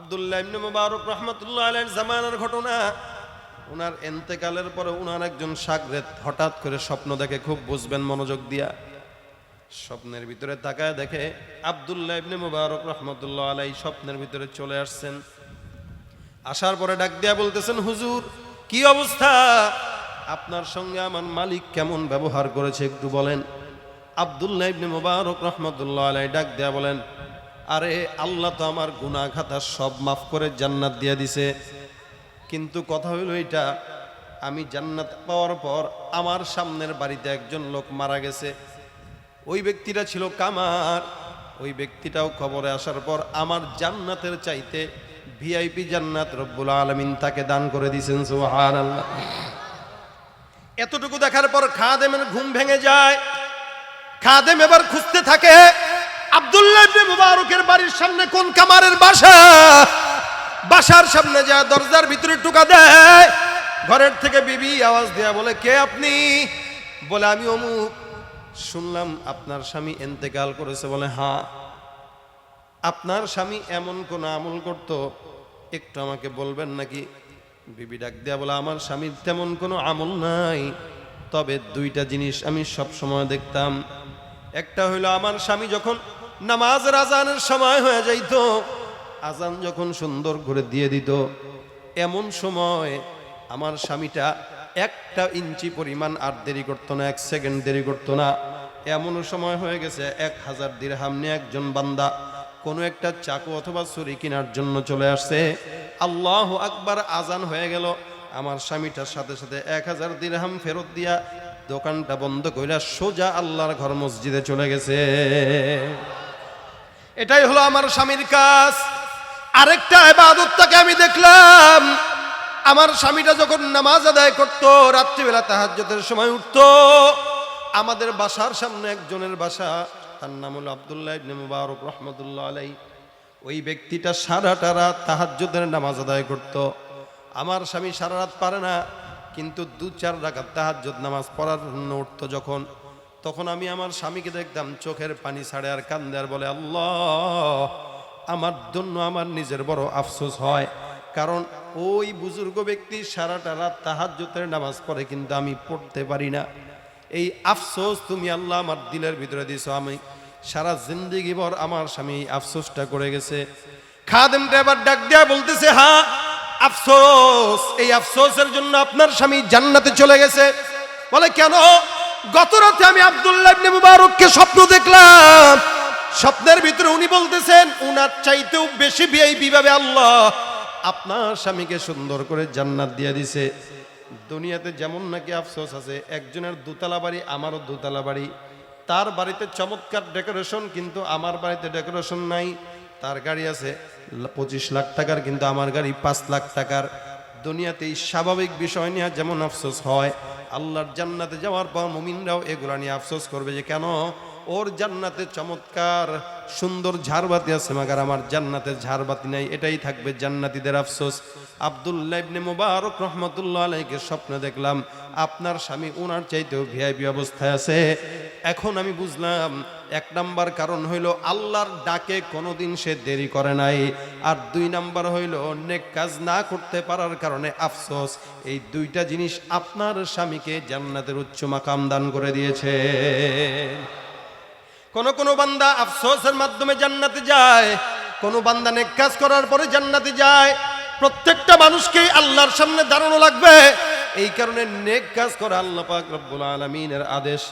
আব্দুল্লাহ ইবনে মুবারক রহমতুল্লাহ আলাইহির জামানার ঘটনা। ওনার এন্তেকালের পরে ওনার একজন সাগরেদ হঠাৎ করে স্বপ্ন দেখে, খুব বুঝবেন মনোযোগ দিয়া। স্বপ্নের ভিতরে তাকায় দেখে আব্দুল্লাহ ইবনে মুবারক রহমতুল্লাহ আলাই স্বপ্নের ভিতরে চলে আসছেন। আসার পরে ডাক দিয়া বলতেছেন, হুজুর, কি অবস্থা? আপনার সঙ্গে আমার মালিক কেমন ব্যবহার করেছে একটু বলেন। আব্দুল্লাহ ইবনে মুবারক রহমতুল্লাহ আলাই ডাক দিয়া বলেন আরে আল্লাহ তো আমার গুনাহ খাতা সব মাফ করে জান্নাত দিয়ে দিছে। কিন্তু কথা হইল এটা, আমি জান্নাত পাওয়ার পর আমার সামনের বাড়িতে একজন লোক মারা গেছে। ওই ব্যক্তিটা ছিল কামার। ওই ব্যক্তিটাও খবরে আসার পর আমার জান্নাতের চাইতে ভিআইপি জান্নাত রব্বুল আলমিন তাকে দান করে দিয়েছেন সুহান আল্লাহ এতটুকু দেখার পর খাদেমের ঘুম ভেঙে যায়। খাদেম এবার খুঁজতে থাকে আব্দুল্লাহ ইবনে মুবারকের বাড়ির সামনে কোন কামারের বাসা? বাসার সামনে যা দরজার ভিতরে টুকা দেয়, ঘরের থেকে বিবি আওয়াজ দেয়া বলে, কে আপনি? বলে, আমি অমুক। শুনলাম, আপনার স্বামী এন্তেকাল করেছে। বলে হ্যাঁ। আপনার স্বামী এমন কোন আমল করত? একটু আমাকে বলবেন নাকি? বিবি ডাক দেয়া বলে, আমার স্বামীর তেমন কোনো আমল নাই। তবে দুইটা জিনিস আমি সব সময় দেখতাম। একটা হইল, আমার স্বামী যখন নামাজের আজানের সময় হয়ে যাইতো। আজান যখন সুন্দর করে দিয়ে দিত, এমন সময় আমার স্বামীটা একটা ইঞ্চি পরিমাণ আর দেরি করতো না, এক সেকেন্ড দেরি করতো না। এমন সময় হয়ে গেছে, এক হাজার দিরহাম নিয়ে একজন বান্দা কোনো একটা চাকু অথবা ছুরি কেনার জন্য চলে আসছে। আল্লাহ আকবার আজান হয়ে গেল। আমার স্বামীটার সাথে সাথে এক হাজার দিরহাম ফেরত দিয়া দোকানটা বন্ধ কইরা সোজা আল্লাহর ঘর মসজিদে চলে গেছে। এটাই হলো আমার স্বামীর কাজ। আরেকটা এবাদতটাকে আমি দেখলাম। আমার স্বামীটা যখন নামাজ আদায় করতো, রাত্রিবেলা তাহাজ্জুদের সময় উঠতো, আমাদের বাসার সামনে একজনের বাসা, তার নাম হলো আব্দুল্লাহ মুবারক রহমতুল্লাহ আলাই ওই ব্যক্তিটা সারাটা রাত তাহাজ্জুদের নামাজ আদায় করত। আমার স্বামী সারা রাত পারে না, কিন্তু দু চার রাকাত তাহাজ্জুদ নামাজ পড়ার জন্য উঠতো যখন। তখন আমি আমার স্বামীকে দেখতাম, চোখের পানি ছাড়ে আর কান্দে আর বলে, আল্লাহ, আমার জন্য আমার নিজের বড় আফসোস হয়। কারণ ওই বুজুর্গ ব্যক্তি সারাটা রাত তাহাজ্জুদের নামাজ পড়ে, কিন্তু আমি পড়তে পারি না। এই আফসোস তুমি আল্লাহ আমার দিলের ভিতরে দিছো আমি সারা জিন্দিগি ভর আমার স্বামী আফসোসটা করে গেছে। খাদেমটা এবার ডাক দেয়া বলতেছে হ্যাঁ আফসোস, এই আফসোসের জন্য আপনার স্বামী জান্নাতে চলে গেছে। বলে, কেন? গত রাতে আমি আব্দুল্লাহ ইবনে মুবারককে স্বপ্ন দেখলাম। স্বপ্নের ভিতরে উনি বলতেছেন, উনার চাইতেও বেশি ভিআইপি ভাবে আল্লাহ। আপনার স্বামীকে সুন্দর করে জান্নাত দিয়ে দিছে। দুনিয়াতে যেমন নাকি আফসোস আছে, একজনের দোতলা বাড়ি, আমারও দুতলা বাড়ি। তার বাড়িতে চমৎকার ডেকোরেশন, কিন্তু আমার বাড়িতে ডেকোরেশন নাই। তার গাড়ি আছে পঁচিশ লাখ টাকার, কিন্তু আমার গাড়ি পাঁচ লাখ টাকার। দুনিয়াতে এই স্বাভাবিক বিষয় নিয়ে যেমন আফসোস হয়, আল্লাহর জান্নাতে যাওয়ার পর মুমিনরাও এগুলা নিয়ে আফসোস করবে যে কেন? ওর জান্নাতে চমৎকার সুন্দর ঝাড়বাতি আছে, মাগার আমার জান্নাতে ঝাড়বাতি নাই, এটাই থাকবে জান্নাতীদের আফসোস। আব্দুল্লাহ ইবনে মুবারক রহমতুল্লাহ আলাইকে স্বপ্নে দেখলাম, আপনার স্বামী ওনার চাইতেও ভিআইপি অবস্থায় আছে। এখন আমি বুঝলাম, এক নাম্বার কারণ হইল আল্লাহর ডাকে কোনোদিন সে দেরি করে নাই, আর দুই নাম্বার হইল নেক কাজ না করতে পারার কারণে আফসোস। এই দুইটা জিনিস আপনার স্বামীকে জান্নাতের উচ্চ মাকাম দান করে দিয়েছে। কোন কোন বান্দা আফসোসের মাধ্যমে জান্নাতে যায়, কোন বান্দা নেক কাজ করার পরে জান্নাতে যায়। প্রত্যেকটা মানুষকেই আল্লাহর সামনে দাঁড়ানো লাগবে। এই কারণে নেক কাজ করা আল্লাহ পাক রব্বুল আলমিনের আদেশ।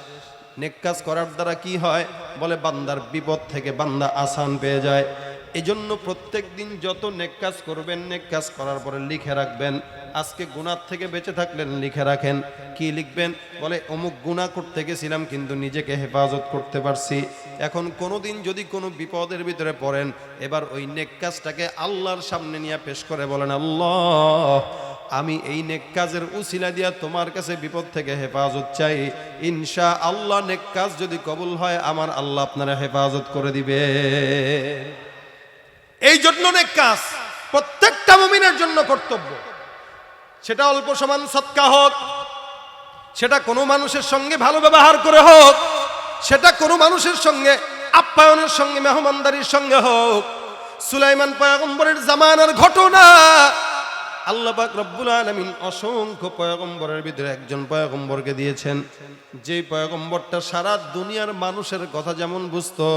নেক কাজ করার দ্বারা কি হয়? বলে বান্দার বিপদ থেকে বান্দা আসান পেয়ে যায়। এই জন্য প্রত্যেক দিন যত নেক কাজ করবেন, নেক কাজ করার পরে লিখে রাখবেন। আজকে গুনার থেকে বেঁচে থাকলেন, লিখে রাখেন। কি লিখবেন? বলে, অমুক গুণা করতে গেছিলাম, কিন্তু নিজেকে হেফাজত করতে পারছি। এখন কোনোদিন যদি কোনো বিপদের ভিতরে পড়েন, এবার ওই নেক কাজটাকে আল্লাহর সামনে নিয়ে পেশ করে বলেন, আল্লাহ, আমি এই নেক কাজের উসিলা দিয়া তোমার কাছে বিপদ থেকে হেফাজত চাই। ইনশা আল্লাহ নেক কাজ যদি কবুল হয়, আমার আল্লাহ আপনারা হেফাজত করে দিবে। এই জন্য নেক কাজ। প্রত্যেকটা মুমিনের জন্য কর্তব্য। সেটা অল্প সমান সৎকা হোক, সেটা কোনো মানুষের সঙ্গে ভালো ব্যবহার করে হোক, সেটা কোনো মানুষের সঙ্গে, আপ্যায়নের সঙ্গে, মেহমানদারির সঙ্গে হোক। সুলাইমান পয়গম্বরের জামানার ঘটনা। আল্লাহ পাক রব্বুল আলামিন অসংখ্য পয়গম্বরের ভিতরে একজন পয়গম্বরকে দিয়েছেন। যে পয়গম্বরটা সারা দুনিয়ার মানুষের কথা যেমন বুঝতো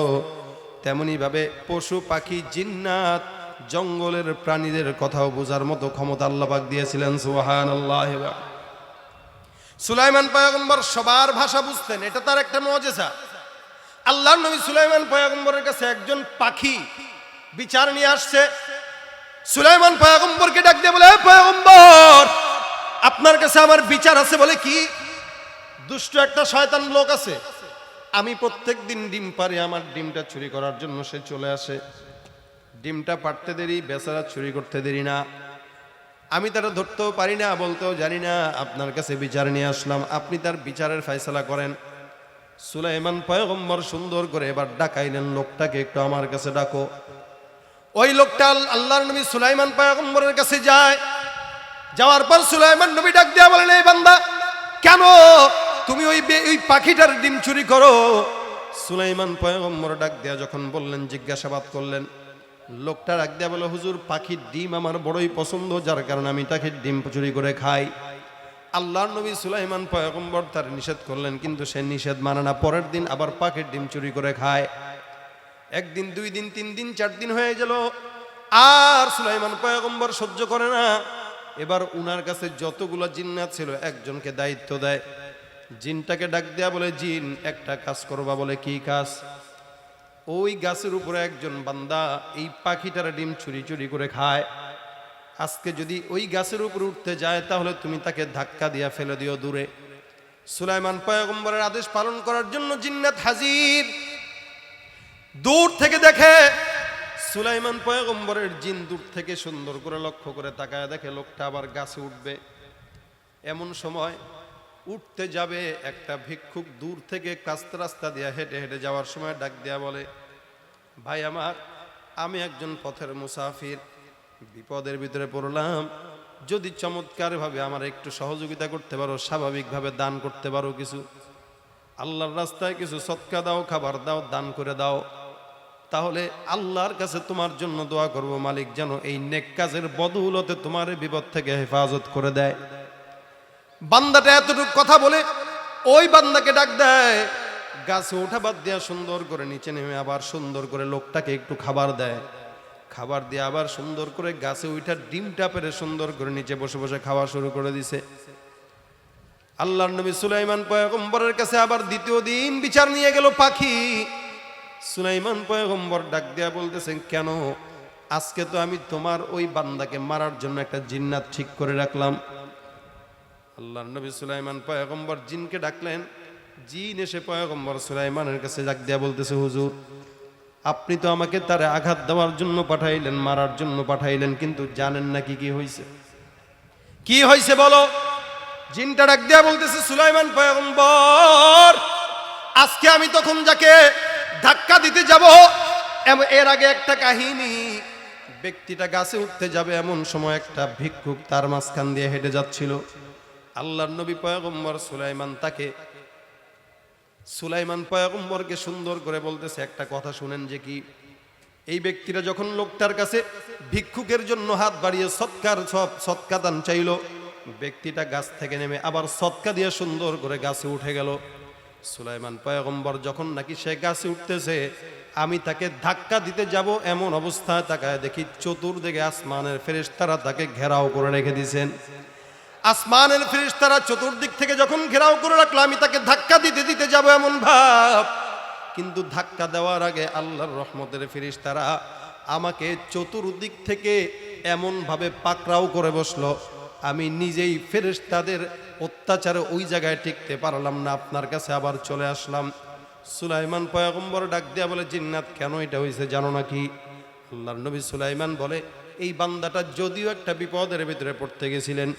তেমনি ভাবে পশু, পাখি, জিন্নাত, জঙ্গলের প্রাণীদের কথাও বোঝার মতো ক্ষমতা আল্লাহ পাক দিয়েছিলেন, সুবহানাল্লাহ। সুলাইমান পয়গম্বর সবার ভাষা বুঝতেন, এটা তার একটা মজেসা আল্লাহ নবী সুলাইমান পয়গম্বরের কাছে একজন পাখি বিচার নিয়ে আসছে। সুলাইমান পয়গম্বরকে ডাক দিয়ে বলে, "এ পয়গম্বর, আপনার কাছে আমার বিচার আছে বলে কি? দুষ্ট একটা শয়তান লোক আছে। আমি প্রত্যেক দিন ডিম পারি আমার ডিমটা চুরি করার জন্য সে চলে আসে। ডিমটা পারতে দেরি, বেচারা চুরি করতে দেরি না। আমি তারা ধরতেও পারি না, বলতেও জানি না, আপনার কাছে বিচার নিয়ে আসলাম। আপনি তার বিচারের ফয়সালা করেন। সুলাইমান পয়গম্বর সুন্দর করে এবার ডাকাইলেন লোকটাকে, একটু আমার কাছে ডাকো। ওই লোকটা আল- আল্লাহর নবী সুলাইমান পয়গম্বরের কাছে যায়। যাওয়ার পর সুলাইমান নবী ডাক দেয়া বলেন এই বান্দা, কেন তুমি ওই ওই পাখিটার ডিম চুরি করো। সুলাইমান পয়গম্বর ডাক দেয়া যখন বললেন, জিজ্ঞাসাবাদ করলেন, লোকটা ডাক দেয়া বলে, হুজুর, পাখির ডিম আমার বড়ই পছন্দ, যার কারণে আমি তাকে ডিম চুরি করে খাই। আল্লাহর নবী সুলাইমান পয়গম্বর তার নিষেধ করলেন, কিন্তু সে নিষেধ মানে না, পরের দিন আবার পাখির ডিম চুরি করে খায়। একদিন, দুই দিন, তিন দিন, চার দিন হয়ে গেল, আর সুলাইমান পয়গম্বর সহ্য করে না। এবার উনার কাছে যতগুলো জিন্নাত ছিল, একজনকে দায়িত্ব দেয়। জিনটাকে ডাক দেয়া বলে, জিন, একটা কাজ করবা বলে কি কাজ? ওই গাছের উপরে একজন বান্দা এই পাখিটার ডিম চুরি চুরি করে খায়। আজকে যদি ওই গাছের উপরে উঠতে যায়, তাহলে তুমি তাকে ধাক্কা দিয়া ফেলে দিও দূরে। সুলাইমান পয়গম্বরের আদেশ পালন করার জন্য জিন্নাত হাজির। দূর থেকে দেখে, সুলাইমান পয়গম্বরের জিন দূর থেকে সুন্দর করে লক্ষ্য করে তাকায় দেখে, লোকটা আবার গাছে উঠবে। এমন সময় উঠতে যাবে, একটা ভিক্ষুক দূর থেকে কাস্তে রাস্তা দিয়া হেঁটে হেঁটে যাওয়ার সময় ডাক দেয়া বলে, ভাই আমার, আমি একজন পথের মুসাফির। বিপদের ভিতরে পড়লাম। যদি চমৎকারভাবে আমার একটু সহযোগিতা করতে পারো, স্বাভাবিকভাবে দান করতে পারো কিছু। আল্লাহর রাস্তায় কিছু সৎকা দাও, খাবার দাও, দান করে দাও। তাহলে আল্লাহর কাছে তোমার জন্য দোয়া করব মালিক যেন এই নেক কাজের বদৌলতে তোমার বিপদ থেকে হেফাজত করে দেয়। বান্দাটা এতটুকু কথা বলে, ওই বান্দাকে ডাক দেয়, গাছে ওঠা বাদ দেওয়া সুন্দর করে নিচে নেমে আবার সুন্দর করে লোকটাকে একটু খাবার দেয়। খাবার দিয়ে আবার সুন্দর করে গাছে উঠা ডিমটা পেরে সুন্দর করে নিচে বসে বসে খাওয়া শুরু করে দিছে। আল্লাহর নবী সুলাইমান পয়গম্বরের কাছে আবার দ্বিতীয় দিন বিচার নিয়ে গেল পাখি। সুলাইমান পয়গম্বর ডাক দেয়া বলতেছেন, কেন? আজকে তো আমি তোমার ওই বান্দাকে মারার জন্য একটা জিন্নাত ঠিক করে রাখলাম। আল্লাহর নবী সুলাইমান পয়গম্বর জিনকে ডাকলেন। জিন এসে পয়গম্বর সুলাইমানের কাছে ডাক দেয়া বলতেছে, হুজুর, আপনি তো আমাকে তারে আঘাত দেওয়ার জন্য পাঠাইলেন, মারার জন্য পাঠাইলেন, কিন্তু জানেন না কি কি হয়েছে কি হয়েছে বলো? জিনটা ডাক দেয়া বলতেছে, সুলাইমান পয়গম্বর, আজকে আমি তখন যাকে ধাক্কা দিতে যাব এর আগে একটা কাহিনী। ব্যক্তিটা গাছে উঠতে যাবে এমন সময় একটা ভিক্ষুক তার মাঝখান দিয়ে হেঁটে যাচ্ছিল। আল্লাহর নবী পয়গম্বর সুলাইমান তাকে, সুলাইমান পয়গম্বরকে সুন্দর করে বলতেছে, একটা কথা শুনেন যে কি, এই ব্যক্তিরা যখন লোকটার কাছে ভিক্ষুকের জন্য হাত বাড়িয়ে সৎকার সব সৎকা দান চাইল, ব্যক্তিটা গাছ থেকে নেমে আবার সৎকা দিয়ে সুন্দর করে গাছে উঠে গেল। সুলাইমান পয়গম্বর যখন নাকি সে গাছে উঠতেছে, আমি তাকে ধাক্কা দিতে যাব এমন অবস্থায় তাকায় দেখি চতুর্দিকে আসমানের ফেরেশতারা তাকে ঘেরাও করে রেখে দিয়েছেন। আসমানের ফেরেশতারা চতুর্দিক থেকে যখন ঘেরাও করে রাখল, আমি তাকে ধাক্কা দিতে দিতে যাব এমন ভাব। কিন্তু ধাক্কা দেওয়ার আগে আল্লাহর রহমতের ফেরেশতারা আমাকে চতুর্দিক থেকে এমন ভাবে পাকড়াও করে বসল। আমি নিজেই ফেরেশতাদের অত্যাচারে ওই জায়গায় টিকতে পারলাম না, আপনার কাছে আবার চলে আসলাম। সুলাইমান পয়গম্বর ডাক দিয়া বলে, জিন্নাত কেন এটা হয়েছে জানো নাকি? আল্লাহর নবী সুলাইমান বলে, এই বান্দাটা যদিও একটা বিপদের ভিতরে পড়তে গেছিলেন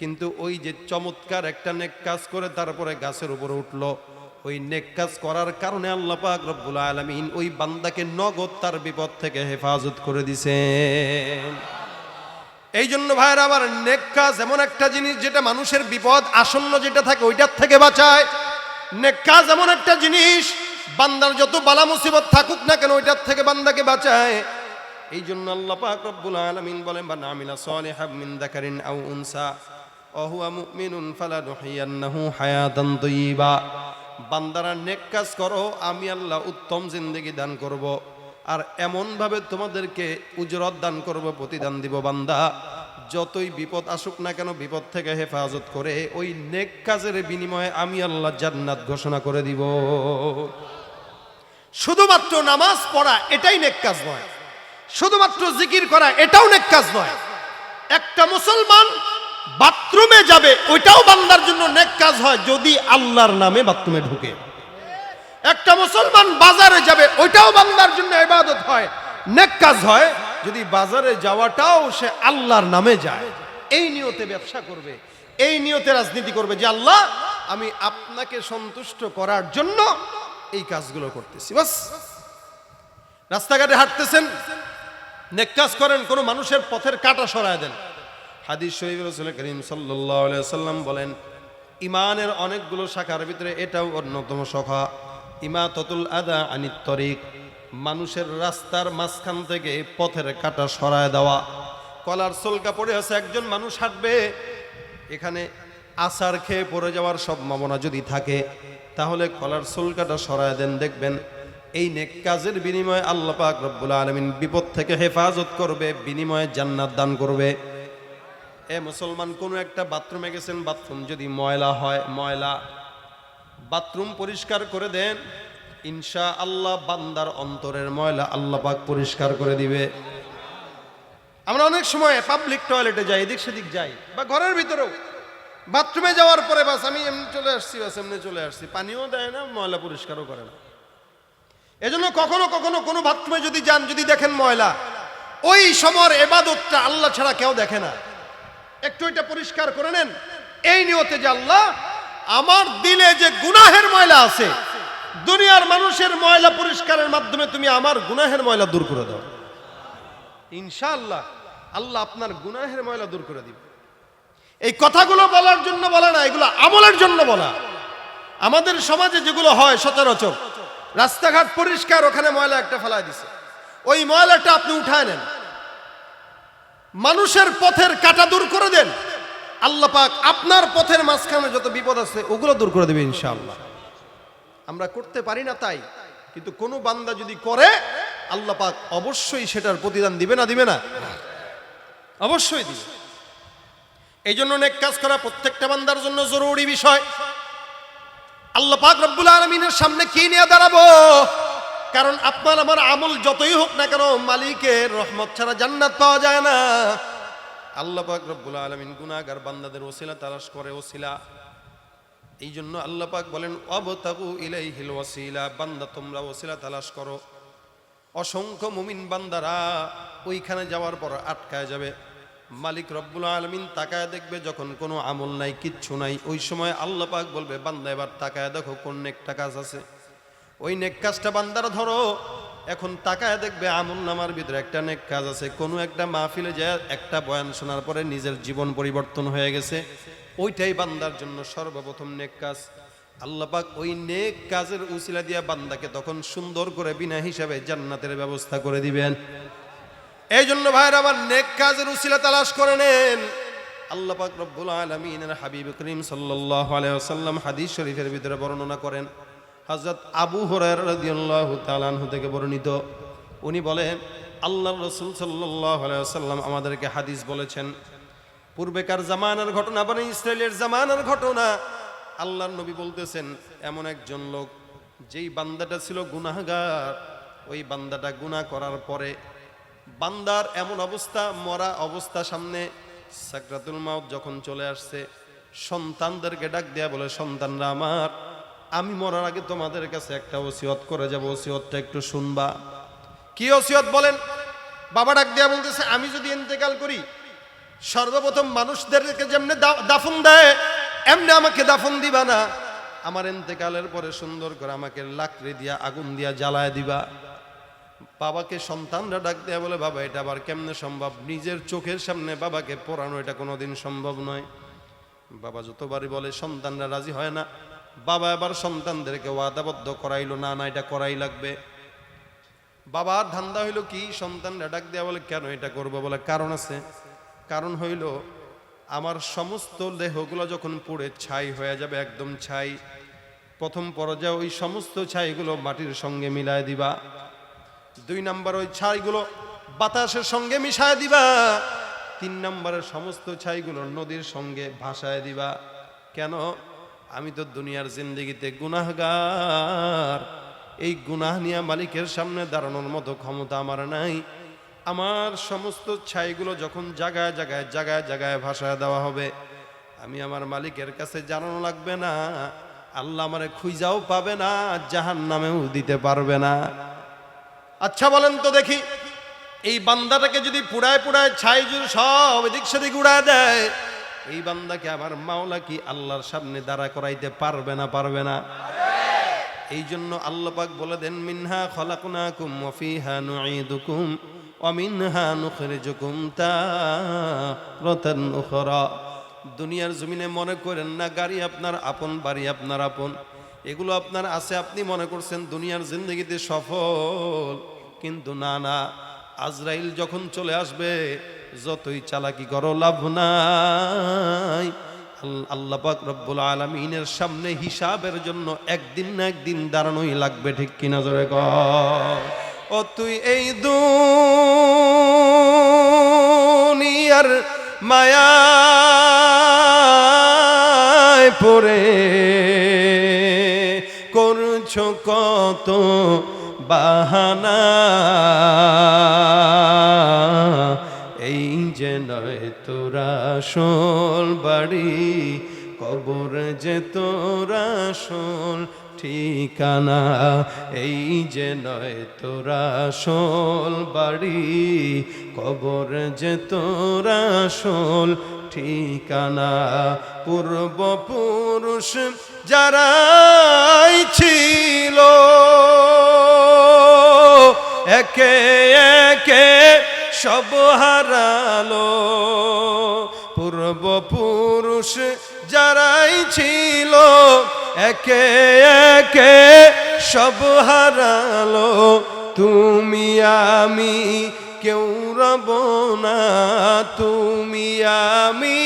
কিন্তু ওই যে চমৎকার একটা নেক কাজ করে তারপরে গাছের উপরে উঠল। ওই নেক কাজ করার কারণে আল্লাহ পাক রব্বুল আলামিন ওই বান্দাকে নগদ তার বিপদ থেকে হেফাজত করে দিছেন। এই জন্য ভাইয়ের আবার নেক কাজ এমন একটা জিনিস যেটা মানুষের বিপদ আসন্ন যেটা থাকে ওইটার থেকে বাঁচায়। নেক কাজ এমন একটা জিনিস, বান্দার যত বালা মুসিবত থাকুক না কেন ওইটার থেকে বান্দাকে বাঁচায়। এই জন্য আল্লাহ পাক রব্বুল আলামিন বলেন বা নামিলা সালিহাম মিন যাকারিন আও উনসা। অহুয়া মুমিনুন হায়াতান তাইয়্যিবা বান্দারা নেক কাজ করো, আমি আল্লাহ উত্তম জিন্দেগি দান করব। আর এমন ভাবে তোমাদেরকে উজরত দান করব, প্রতিদান দিব বান্দা। যতই বিপদ আসুক না কেন, বিপদ থেকে হেফাজত করে ওই নেক কাজের বিনিময়ে আমি আল্লাহ জান্নাত ঘোষণা করে দিব। শুধুমাত্র নামাজ পড়া এটাই নেক কাজ নয়। শুধুমাত্র জিকির করা এটাও নেক কাজ নয়। একটা মুসলমান বাথরুমে যাবে, ওইটাও বান্দার জন্য নেক কাজ হয় যদি আল্লাহর নামে বাথরুমে ঢুকে। একটা মুসলমান বাজারে যাবে, ওইটাও বান্দার জন্য ইবাদত হয়, নেক কাজ হয় যদি বাজারে যাওয়াটাও সে আল্লাহর নামে যায়। এই নিয়তে ব্যবসা করবে, এই নিয়তে রাজনীতি করবে যে, আল্লাহ, আমি আপনাকে সন্তুষ্ট করার জন্য এই কাজগুলো করতেছি। বাস, রাস্তাঘাটে হাঁটতেছেন, নেক কাজ করেন, কোনো মানুষের পথের কাটা সরায় দেন। হাদিস শরীফ রসুল করিম আলাইহি সাল্লাম বলেন ইমানের অনেকগুলো শাখার ভিতরে এটাও অন্যতম শাখা। ইমাততুল আদা আনিত তরিক, মানুষের রাস্তার মাঝখান থেকে পথের কাটা সরায় দেওয়া। কলার সোলকা পড়ে আছে, একজন মানুষ হাঁটবে। এখানে আসার খেয়ে পড়ে যাওয়ার সম্ভাবনা যদি থাকে, তাহলে কলার সোলকাটা সরায় দেন, দেখবেন এই নেক কাজের বিনিময়ে আল্লাহ পাক রব্বুল আলমিন বিপদ থেকে হেফাজত করবে, বিনিময়ে জান্নাত দান করবে। এ মুসলমান, কোনো একটা বাথরুমে গেছেন, বাথরুম যদি ময়লা হয়, ময়লা, বাথরুম পরিষ্কার করে দেন ইনশা আল্লাহ বান্দার অন্তরের ময়লা আল্লাহ পাক পরিষ্কার করে দিবে। আমরা অনেক সময় পাবলিক টয়লেটে যাই, এদিক সেদিক যাই, বা ঘরের ভিতরেও। বাথরুমে যাওয়ার পরে বাস, আমি এমনি চলে আসছি, বাস এমনি চলে আসছি, পানিও দেয় না, ময়লা পরিষ্কারও করে না। এজন্য কখনো কখনো কোনো বাথরুমে যদি যান, যদি দেখেন ময়লা, ওই সময়ের এবাদতটা আল্লাহ ছাড়া কেউ দেখে না। একটু এটা পরিষ্কার করে নেন। এই নিয়তে যে আল্লাহ, আমার দিলে যে গুনাহের ময়লা আছে, দুনিয়ার মানুষের ময়লা পরিষ্কারের মাধ্যমে তুমি আমার গুনাহের ময়লা দূর করে দাও। ইনশাআল্লাহ, আল্লাহ আপনার গুনাহের ময়লা দূর করে দিবে। এই কথাগুলো বলার জন্য বলা না, এগুলো আমলের জন্য বলা। আমাদের সমাজে যেগুলো হয় সচরাচর, রাস্তাঘাট পরিষ্কার, ওখানে ময়লা একটা ফেলায় দিছে। ওই ময়লাটা আপনি উঠায় নেন। মানুষের পথের কাটা দূর করে দেন। আল্লাহ পাক আপনার পথের মাঝখানে যত বিপদ আছে, ওগুলো দূর করে দেবে ইনশাআল্লাহ। আমরা করতে পারি না তাই, কিন্তু কোনো বান্দা যদি করে, আল্লাহ পাক অবশ্যই সেটার প্রতিদান দিবে না দিবে না? অবশ্যই দিবে। এই জন্য অনেক কাজ করা প্রত্যেকটা বান্দার জন্য জরুরি বিষয়। আল্লাহ পাক রব্বুল আলমিনের সামনে কি নিয়ে দাঁড়াবো? কারণ আপনার আমার আমল যতই হোক না কেন, মালিকের রহমত ছাড়া জান্নাত পাওয়া যায় না। আল্লাহ পাক রব্বুল আলমিন গুনাগার বান্দাদের ওসিলা তালাশ করে, ওসিলা। এই জন্য আল্লাহ পাক বলেন অবতাবু ইলাইহিল ওয়াসিলা। বান্দা, তোমরা ওসিলা তালাশ করো। অসংখ্য মুমিন বান্দারা ওইখানে যাওয়ার পর আটকায় যাবে। মালিক রব্বুল আলমিন তাকায় দেখবে যখন কোনো আমল নাই, কিচ্ছু নাই। ওই সময় আল্লাহ পাক বলবে, বান্দা, এবার তাকায় দেখো কোন নেকটা কাজ আছে। ওই নেক কাজটা বান্দারা ধরো। এখন তাকায় দেখবে আমল নামার ভিতরে একটা নেক কাজ আছে। কোনো একটা মাহফিলে যায়, একটা বয়ান শোনার পরে নিজের জীবন পরিবর্তন হয়ে গেছে। ওইটাই বান্দার জন্য সর্বপ্রথম নেক কাজ আল্লাহ পাক ওই নেক কাজের উসিলা দিয়া বান্দাকে তখন সুন্দর করে বিনা হিসাবে জান্নাতের ব্যবস্থা করে দিবেন। এই জন্য ভাইয়ের, আমার নেক কাজের উসিলা তালাশ করে নেন। আল্লাহ পাক রব্বুল আলমিনের হাবিব করিম সাল্লাল্লাহু আলাইহি ওয়াসাল্লাম হাদিস শরীফের ভিতরে বর্ণনা করেন। হযরত আবু তাআলা থেকে বর্ণিত। উনি বলেন, আল্লাহর রসুল ওয়াসাল্লাম আমাদেরকে হাদিস বলেছেন, পূর্বেকার জামানার ঘটনা মানে ইসরায়েলের জামানার ঘটনা। আল্লাহর নবী বলতেছেন, এমন একজন লোক, যেই বান্দাটা ছিল গুনাহগার, ওই বান্দাটা গুনাহ করার পরে বান্দার এমন অবস্থা, মরা অবস্থা সামনে সাকরাতুল মাউত যখন চলে আসছে, সন্তানদেরকে ডাক দেয়া বলে, সন্তানরা আমার আমি মরার আগে তোমাদের কাছে একটা ওসিয়ত করে যাব, ওসিয়তটা একটু শুনবা। কি ওসিয়ত বলেন? বাবা ডাক দেয়া বলতেছে, আমি যদি ইন্তেকাল করি, সর্বপ্রথম মানুষদেরকে যেমনি দাফন দেয়, এমনি আমাকে দাফন দিবা না। আমার ইন্তেকালের পরে সুন্দর করে আমাকে লাকড়ি দিয়া, আগুন দিয়া জ্বালায় দিবা। বাবাকে সন্তানরা ডাক দেয়া বলে, বাবা, এটা আবার কেমনে সম্ভব? নিজের চোখের সামনে বাবাকে পড়ানো, এটা কোনোদিন সম্ভব নয়। বাবা যতবারই বলে, সন্তানরা রাজি হয় না। বাবা এবার সন্তানদেরকে ওয়াদাবদ্ধ করাইলো, না না, এটা করাই লাগবে। বাবার ধান্দা হইল কি, সন্তানরা ডাক দেয়া বলে, কেন এটা করব? বলে, কারণ আছে। কারণ হইল, আমার সমস্ত দেহগুলো যখন পুড়ে ছাই হয়ে যাবে, একদম ছাই, প্রথম পর্যায়ে ওই সমস্ত ছাইগুলো মাটির সঙ্গে মিলায় দিবা। দুই নাম্বার ওই ছাইগুলো বাতাসের সঙ্গে মিশায় দিবা। তিন নম্বরের সমস্ত ছাইগুলো নদীর সঙ্গে ভাসায় দিবা। কেন? আমি তো দুনিয়ার জিন্দগিতে গুনাহগার। এই গুনাহ নিয়ে মালিকের সামনে দাঁড়ানোর মতো ক্ষমতা আমার নাই। আমার সমস্ত ছাইগুলো যখন জাগায় জাগায় জাগায় জাগায় ভাসায় দেওয়া হবে, আমি আমার মালিকের কাছে জানানো লাগবে না। আল্লাহ আমারে খুঁজাও পাবে না জাহান নামেও দিতে পারবে না। আচ্ছা বলেন তো দেখি, এই বান্দাটাকে যদি পুড়ায় পুড়ায় ছাই যদি সব এদিক সেদিক উড়ায় দেয় এই বান্দাকে আমার মাওলা কি আল্লাহর সামনে দাঁড়া করাইতে পারবে না পারবে না? এই জন্য আল্লাহ পাক বলে দেন, মিনহা খলাকুনাকুম ওয়া ফিহা নুঈদুকুম ওয়া মিনহা নুখরিজুকুম তারাতান উখরা। দুনিয়ার জমিনে মনে করেন না, গাড়ি আপনার আপন, বাড়ি আপনার আপন। এগুলো আপনার আছে, আপনি মনে করছেন দুনিয়ার জিন্দগিতে সফল। কিন্তু না না, আজরাইল যখন চলে আসবে যতই চালাকি করো, লাভ নাই। আল- আল্লাহ পাক রব্বুল আলমিনের সামনে হিসাবের জন্য একদিন না একদিন দাঁড়ানোই লাগবে, ঠিক কিনা জোরে কর ও তুই এই দুনিয়ার মায়ায় পড়ে করছ কত বাহানা। তোরা শোল বাড়ি, কবর যে তোরা শোল, ঠিকানা এই যে নয় তোরা শোল বাড়ি, কবর যে তোরা শোল, ঠিকানা পূর্বপুরুষ যারাই ছিল, একে একে সব হারালো। পূর্বপুরুষ যারাই ছিল, একে একে সব হারালো। তুমি আমি, কেউ রব না, তুমি আমি,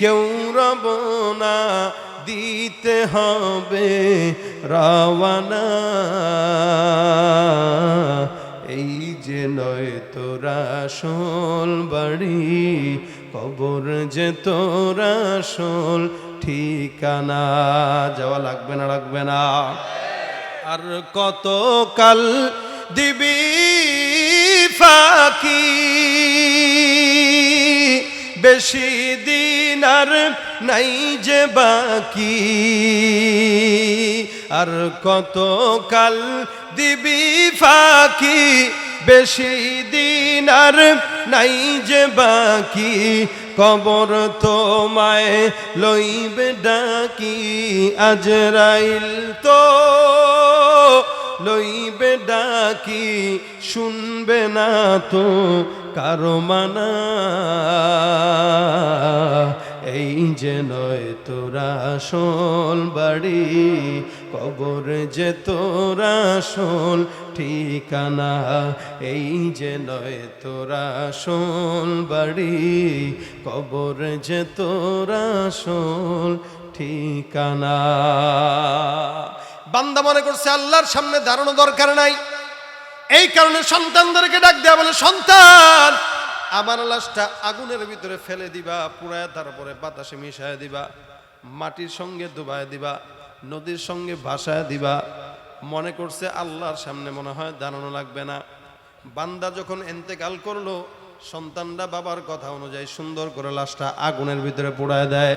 কেউ রব না, দিতে হবে রওয়ানা। যে নয় তোরা শোল বাড়ি, কবর যে তোরা শোল, ঠিকানা যাওয়া লাগবে না লাগবে না। আর কত কাল দিবি ফাঁকি? বেশি দিন আর নাই যে বাকি। আর কত কাল দিবি ফাঁকি? বেশি দিন আর নাই যে বাকি, কবর তোমায় লইবে ডাকি, আজরাইল তো লইবে ডাকি, শুনবে না তো কারও মানা। এই যে নয় তোরা শোল বাড়ি, কবর যে তোরা শোল ঠিকানা, এই যে নয় তোরা শোল বাড়ি, কবর যে তোরা শোল ঠিকানা। বান্দা মনে করছে আল্লাহর সামনে দাঁড়ানো দরকার নাই। এই কারণে সন্তানদেরকে ডাক দেওয়া বলে, সন্তান আমার লাশটা আগুনের ভিতরে ফেলে দিবা পুরায় তারপরে বাতাসে মিশায় দিবা, মাটির সঙ্গে ডুবায় দিবা, নদীর সঙ্গে ভাসায় দিবা। মনে করছে আল্লাহর সামনে মনে হয় দাঁড়ানো লাগবে না। বান্দা যখন এন্তেকাল করল, সন্তানরা বাবার কথা অনুযায়ী সুন্দর করে লাশটা আগুনের ভিতরে পোড়ায় দেয়।